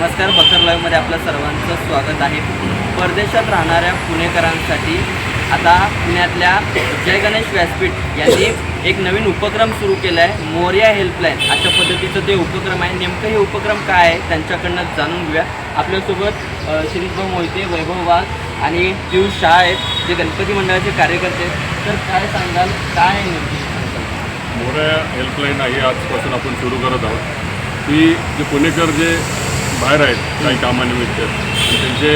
नमस्कार बकर लाईव्हमध्ये आपलं सर्वांचं स्वागत आहे. परदेशात राहणाऱ्या पुणेकरांसाठी आता पुण्यातल्या जय गणेश व्यासपीठ यांनी एक नवीन उपक्रम सुरू केला आहे मोर्या हेल्पलाईन. अशा पद्धतीचं ते उपक्रम आहे. नेमकं हे उपक्रम काय आहे त्यांच्याकडनं जाणून घेऊया. आपल्यासोबत शिरीषभाऊ मोहिते वैभव वाघ आणि पियुष शाह आहेत जे गणपती मंडळाचे कार्यकर्ते आहेत. तर काय सांगाल काय आहे नेमकी हेल्पलाईन आहे आजपासून आपण सुरू करत आहोत. ही जे पुणेकर जे बाहेर आहेत काही कामानिमित्त. त्यांचे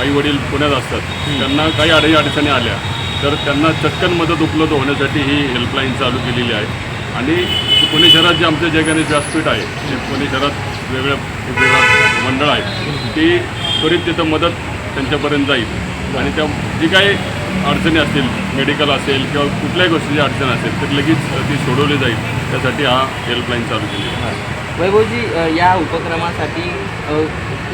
आई वडील पुण्यात असतात. त्यांना काही अडी अडचणी आल्या तर त्यांना चटकन मदत उपलब्ध होण्यासाठी ही हेल्पलाईन चालू केलेली आहे. आणि जे पुणे शहरात जे आमचं जय गणेश व्यासपीठ आहे ते पुणे शहरात वेगळ्या वेगळं मंडळ आहे ती त्वरित तिथं मदत त्यांच्यापर्यंत जाईल. आणि त्या जी काही अडचणी असतील मेडिकल असेल किंवा कुठल्याही गोष्टीची अडचण असेल तर लगेच ती सोडवली जाईल. त्यासाठी हा हेल्पलाईन चालू केलेला आहे. वैभवजी या उपक्रमासाठी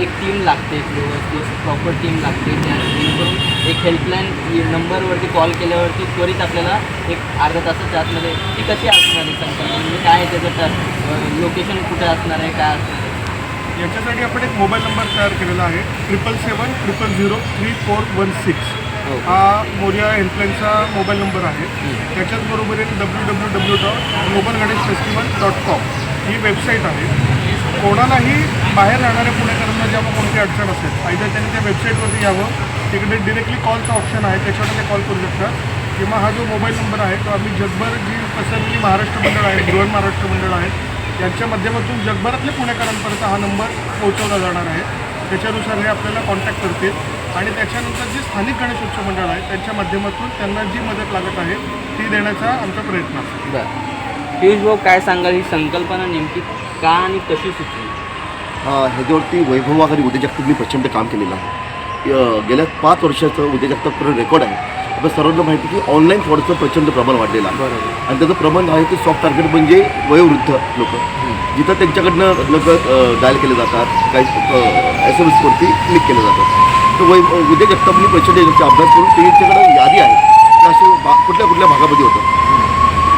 एक टीम लागते व्यवस्थित प्रॉपर टीम लागते त्या जेणेकरून एक हेल्पलाईन नंबरवरती कॉल केल्यावरती त्वरित आपल्याला एक अर्ध्या तासाच्या आतमध्ये ती कशी असणार आहे संकल्पना म्हणजे काय आहे त्याचं लोकेशन कुठे असणार आहे काय असणार आहे? याच्यासाठी आपण एक मोबाईल नंबर तयार केलेला आहे. Triple seven triple zero three four one six हो. मोरिया हेल्पलाईनचा मोबाईल नंबर आहे. त्याच्याच बरोबर एक W W W dot global Ganesh festival dot com ही वेबसाईट आहे. कोणालाही बाहेर राहणाऱ्या पुणेकरांना जेव्हा कोणती अडचण असेल आयदर त्यांनी त्या वेबसाईटवरती यावं तिकडे डिरेक्टली कॉलचा ऑप्शन आहे त्याच्यावर ते कॉल करू शकतात. किंवा हा जो मोबाईल नंबर आहे तो आम्ही जगभर जी पसरलेली महाराष्ट्र मंडळ आहे बृहन महाराष्ट्र मंडळ आहे यांच्या माध्यमातून जगभरातल्या पुणेकरांपर्यंत हा नंबर पोहोचवला जाणार आहे. त्याच्यानुसार हे आपल्याला कॉन्टॅक्ट करतील. आणि त्याच्यानंतर जे स्थानिक गणेशोत्सव मंडळ आहे त्यांच्या माध्यमातून त्यांना जी मदत लागत आहे ती देण्याचा आमचा प्रयत्न असतो पियुष भाऊ काय सांगाल? ही संकल्पना नेमकी का आणि कशी सुचली? ह्याच्यावरती वैभव आणि उदय जगतापनी प्रचंड काम केलेलं आहे. अ, गेल्या पाच वर्षाचं उदय जगतापपर्यंत रेकॉर्ड आहे. आपल्या सर्वांना माहिती आहे की ऑनलाईन फ्रॉडचं प्रचंड प्रमाण वाढलेलं आहे. बरोबर. आणि त्याचं प्रमाण आहे ते सॉफ्ट टार्गेट म्हणजे वयोवृद्ध लोक. जिथं त्यांच्याकडनं नकळत डायल केले जातात काही एस एम एसवरती क्लिक केले जातात. तर वै उदय जगतापनी प्रचंड याचा अभ्यास करून त्यांच्याकडे यादी आहे. की असे बा कुठल्या कुठल्या भागामध्ये होतं?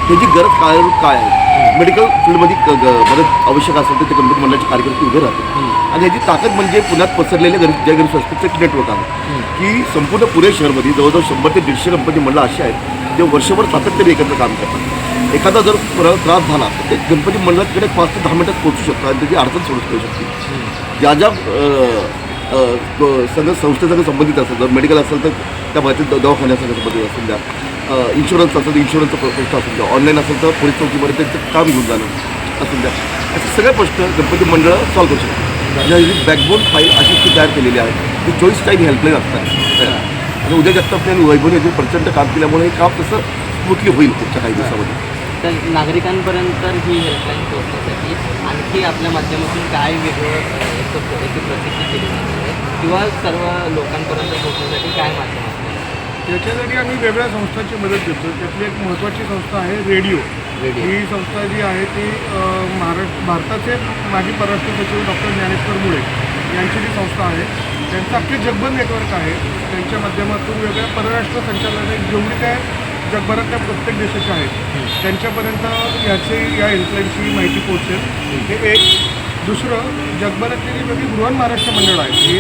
त्याची गरज काय काय आहे? मेडिकल फील्डमध्ये मदत आवश्यक असेल तर ते गणपती मंडळाचे कार्यकर्ते उभे राहतात आणि याची ताकद म्हणजे पुण्यात पसरलेले गणेश जय वस्तीचं एक नेटवर्क आहे. की संपूर्ण पुणे शहरमध्ये जवळजवळ शंभर ते दीडशे गणपती मंडळ असे आहेत जे वर्षभर सातत्याने एकत्र काम करतात. एखादा जर त्रास झाला तर ते गणपती मंडळाकडे पाच ते दहा मिनिटात पोहोचू शकतात आणि त्याची अडचण सोडू करू शकते ज्या ज्या सगळं संस्थेसंग संबंधित असेल जर मेडिकल असेल तर त्या द- दवाखान्यासंग संबंधित असेल द्या इन्शुरन्स असेल तर इन्शुरन्सचा प्रश्न असू द्या. ऑनलाईन असेल तर पोलीस चौकीमध्ये त्यांचं काम घेऊन जाणं असून द्या. असे सगळे प्रश्न गणपती मंडळ सॉल्व्ह करू शकतात. ही बॅकबोन फाईल अशी ती तयार केलेली आहे ती चोवीस टाईम हेल्पलाईन असतात. आणि उद्या जगताप आणि वैभव यांनी प्रचंड काम केल्यामुळे हे काम तसं स्मूथली होईल पुढच्या काही दिवसामध्ये. तर नागरिकांपर्यंत ही हेल्पलाईन पोहोचण्यासाठी आणखी आपल्या माध्यमातून काय वेगळं अ, एक केली जाते? किंवा सर्व लोकांपर्यंत पोहोचण्यासाठी काय त्याच्यासाठी आम्ही वेगळ्या संस्थांची मदत घेतो त्यातली एक महत्त्वाची संस्था आहे रेडिओ. ही संस्था जी आहे ती महाराष्ट्र भारताचे माजी परराष्ट्र सचिव डॉक्टर ज्ञानेश्वर मुळे यांची जी संस्था आहे त्यांचं अख्खे जगभर नेटवर्क आहे. त्यांच्या माध्यमातून वेगळ्या परराष्ट्र संचालनालय जेवढी काय जगभरातल्या प्रत्येक देशाच्या आहेत त्यांच्यापर्यंत याची या हेल्पलाईनची माहिती पोहोचेल. हे एक. दुसरं जगभरातली जी वेगळी बृहन महाराष्ट्र मंडळ आहे ही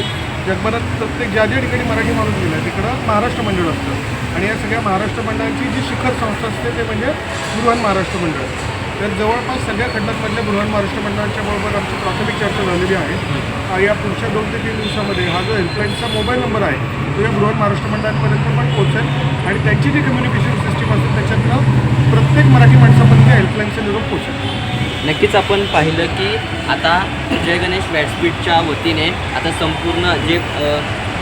जगभरात प्रत्येक ज्या ज्या ठिकाणी मराठी माणूस गेला आहे तिकडं महाराष्ट्र मंडळ असतं. आणि या सगळ्या महाराष्ट्र मंडळाची जी शिखर संस्था असते ते म्हणजे बृहन महाराष्ट्र मंडळ. तर जवळपास सगळ्या खंडांमधल्या बृहन महाराष्ट्र मंडळांच्या बरोबर आमची प्राथमिक चर्चा झालेली आहे. या पुढच्या दोन ते तीन दिवसामध्ये हा जो हेल्पलाईनचा मोबाईल नंबर आहे तो या बृहन महाराष्ट्र मंडळांपर्यंत पण पोहोचेल. आणि त्यांची जी कम्युनिकेशन सिस्टीम असेल त्याच्यातनं प्रत्येक मराठी माणसापर्यंत या हेल्पलाईनचा निरोप पोहोचेल. नक्कीच आपण पाहिलं की आता जय गणेश व्यासपीठच्या वतीने आता संपूर्ण जे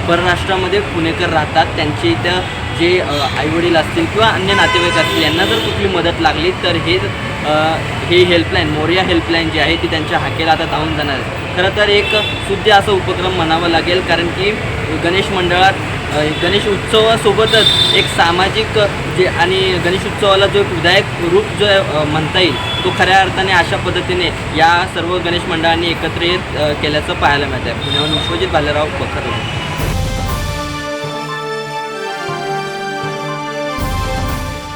परराष्ट्रामध्ये पुणेकर राहतात त्यांचे इथं जे आईवडील असतील किंवा अन्य नातेवाईक असतील यांना जर कुठली मदत लागली तर हे हे हेल्पलाईन मोर्या हेल्पलाईन जी आहे ती त्यांच्या हाकेला आता धावून जाणार आहे. खरं तर एक सुद्ध असा उपक्रम म्हणावा लागेल कारण की गणेश मंडळात गणेश उत्सवासोबतच एक सामाजिक जे आणि गणेश उत्सवाला जो एक विधायक रूप जो म्हणता येईल तो खऱ्या अर्थाने अशा पद्धतीने या सर्व गणेश मंडळांनी एकत्र येत केल्याचं पाहायला मिळतं आहे पुण्याहून विश्वजित भालेराव बखर